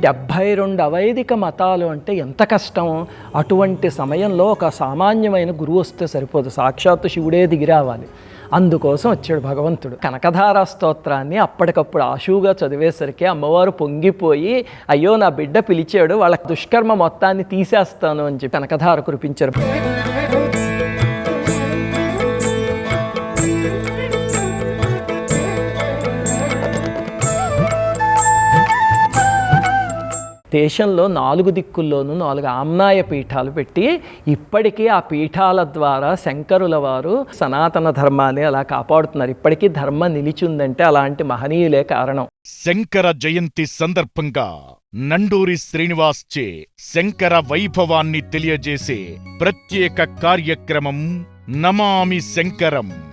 డెబ్భై రెండు అవైదిక మతాలు అంటే ఎంత కష్టం? అటువంటి సమయంలో ఒక సామాన్యమైన గురువు వస్తే సరిపోదు. సాక్షాత్తు శివుడే దిగిరావాలి అందుకోసం వచ్చాడు భగవంతుడు. కనకధార స్తోత్రాన్ని అప్పటికప్పుడు ఆశువుగా చదివేసరికి అమ్మవారు పొంగిపోయి అయ్యో నా బిడ్డ పిలిచాడు వాళ్ళ దుష్కర్మ మొత్తాన్ని తీసేస్తాను అని చెప్పి కనకధార కురిపించారు. దేశంలో నాలుగు దిక్కుల్లోనూ నాలుగు ఆమ్నాయ పీఠాలు పెట్టి ఇప్పటికీ ఆ పీఠాల ద్వారా శంకరుల వారు సనాతన ధర్మాన్ని అలా కాపాడుతున్నారు. ఇప్పటికీ ధర్మం నిలిచిందంటే అలాంటి మహనీయులే కారణం. శంకర జయంతి సందర్భంగా నండూరి శ్రీనివాస్ చే శంకర వైభవాన్ని తెలియజేసే ప్రత్యేక కార్యక్రమం నమామి శంకరం.